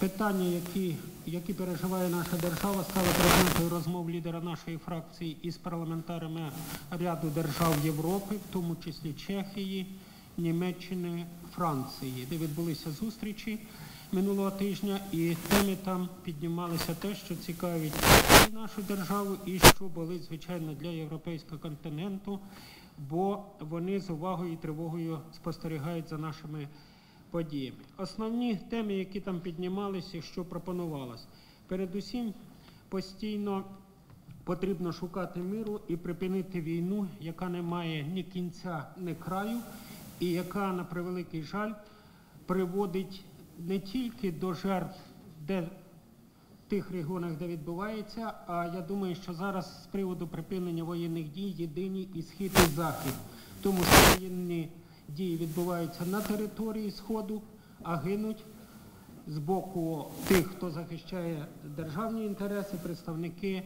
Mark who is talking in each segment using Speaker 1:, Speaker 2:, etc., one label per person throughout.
Speaker 1: Питання, які, які переживає наша держава, стали предметом розмов лідера нашої фракції із парламентарями ряду держав Європи, в тому числі Чехії, Німеччини, Франції, де відбулися зустрічі минулого тижня, і теми там піднімалися те, що цікавить і нашу державу, і що болить, звичайно, для європейського континенту, бо вони з увагою і тривогою спостерігають за нашими подіями. Основні теми, які там піднімалися, що пропонувалось, передусім постійно потрібно шукати миру і припинити війну, яка не має ні кінця, ні краю, і яка, на превеликий жаль, приводить не тільки до жертв, де тих регіонах, де відбувається, а я думаю, що зараз з приводу припинення воєнних дій єдині і схід і захід, тому що воєнні дії відбуваються на території Сходу, а гинуть з боку тих, хто захищає державні інтереси, представники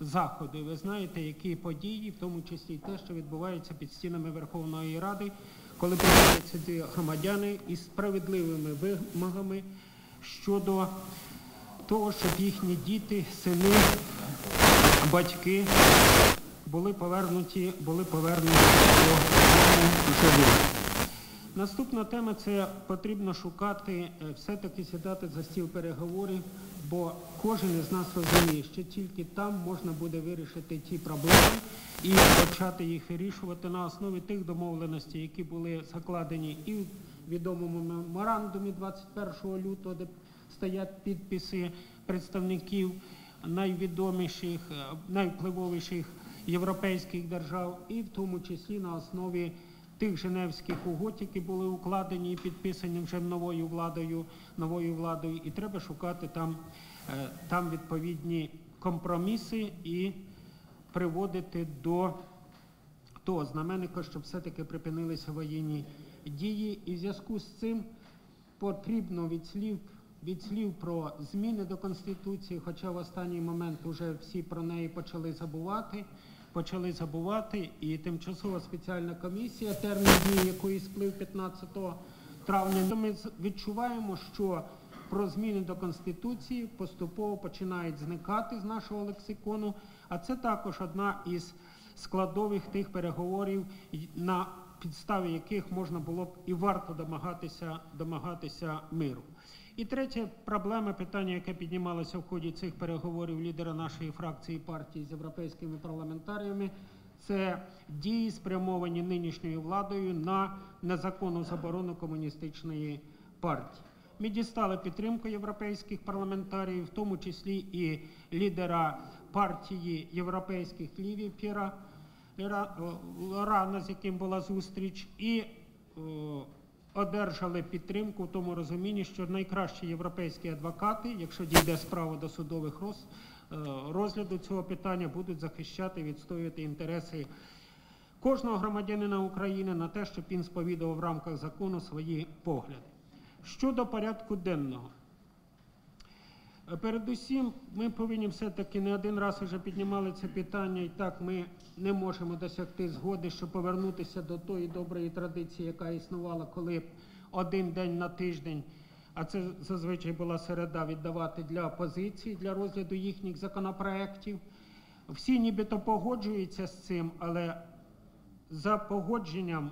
Speaker 1: Заходу. Ви знаєте, які події, в тому числі те, що відбувається під стінами Верховної Ради, коли приходять ці громадяни із справедливими вимогами щодо того, щоб їхні діти, сини, батьки були повернуті, були повернуті додому живими. Наступна тема це потрібно шукати, е, все-таки сідати за стіл переговорів, бо кожен із нас розуміє, що тільки там можна буде вирішити ті проблеми і почати їх вирішувати на основі тих домовленостей, які були закладені і в відомому меморандумі 21 лютого, де стоять підписи представників найвідоміших, е, найвпливовіших європейських держав, і в тому числі на основі тих Женевських угод, які були укладені і підписані вже новою владою, новою владою, і треба шукати там, е, там відповідні компроміси і приводити до того знаменника, щоб все-таки припинилися воєнні дії. І в зв'язку з цим потрібно від слів, від слів про зміни до Конституції, хоча в останній момент вже всі про неї почали забувати. Почали забувати, і тимчасова спеціальна комісія, термін дії якої сплив 15 травня. Ми відчуваємо, що про зміни до Конституції поступово починають зникати з нашого лексикону, а це також одна із складових тих переговорів, на підставі яких можна було б і варто домагатися, домагатися миру. І третя проблема, питання, яке піднімалося в ході цих переговорів лідера нашої фракції партії з європейськими парламентаріями, це дії, спрямовані нинішньою владою на незаконну заборону комуністичної партії. Ми дістали підтримку європейських парламентарів, в тому числі і лідера партії європейських лівів Піра Лорана, з яким була зустріч, і о, одержали підтримку в тому розумінні, що найкращі європейські адвокати, якщо дійде справа до судових роз, е, розгляду цього питання, будуть захищати, відстоювати інтереси кожного громадянина України на те, щоб він сповідував в рамках закону свої погляди. Щодо порядку денного. Передусім, ми повинні все-таки не один раз вже піднімали це питання, і так ми не можемо досягти згоди, щоб повернутися до тої доброї традиції, яка існувала, коли один день на тиждень, а це зазвичай була середа, віддавати для опозиції, для розгляду їхніх законопроєктів. Всі нібито погоджуються з цим, але за погодженням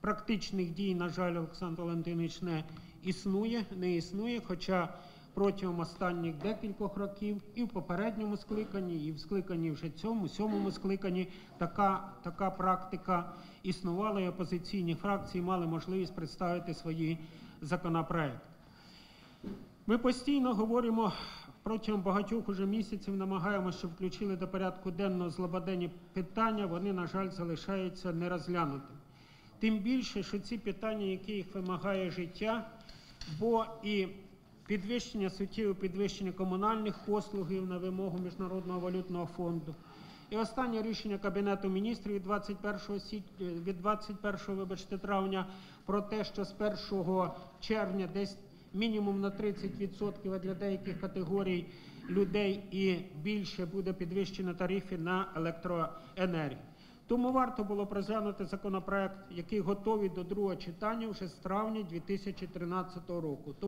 Speaker 1: практичних дій, на жаль, Олександр Валентинович не існує, не існує, хоча протягом останніх декількох років і в попередньому скликанні, і в скликанні вже цьому, сьомому скликанні така, така практика існувала, і опозиційні фракції мали можливість представити свої законопроекти. Ми постійно говоримо протягом багатьох уже місяців, намагаємося, щоб включили до порядку денного злободенні питання, вони, на жаль, залишаються нерозглянутими. Тим більше, що ці питання, які їх вимагає життя, бо і підвищення суттєве підвищення комунальних послугів на вимогу Міжнародного валютного фонду. І останнє рішення Кабінету міністрів від 21 січ... е, від 21 вибачте, травня про те, що з 1 червня десь мінімум на 30%, а для деяких категорій людей і більше буде підвищено тарифи на електроенергію. Тому варто було розглянути законопроект, який готовий до другого читання вже з травня 2013 року.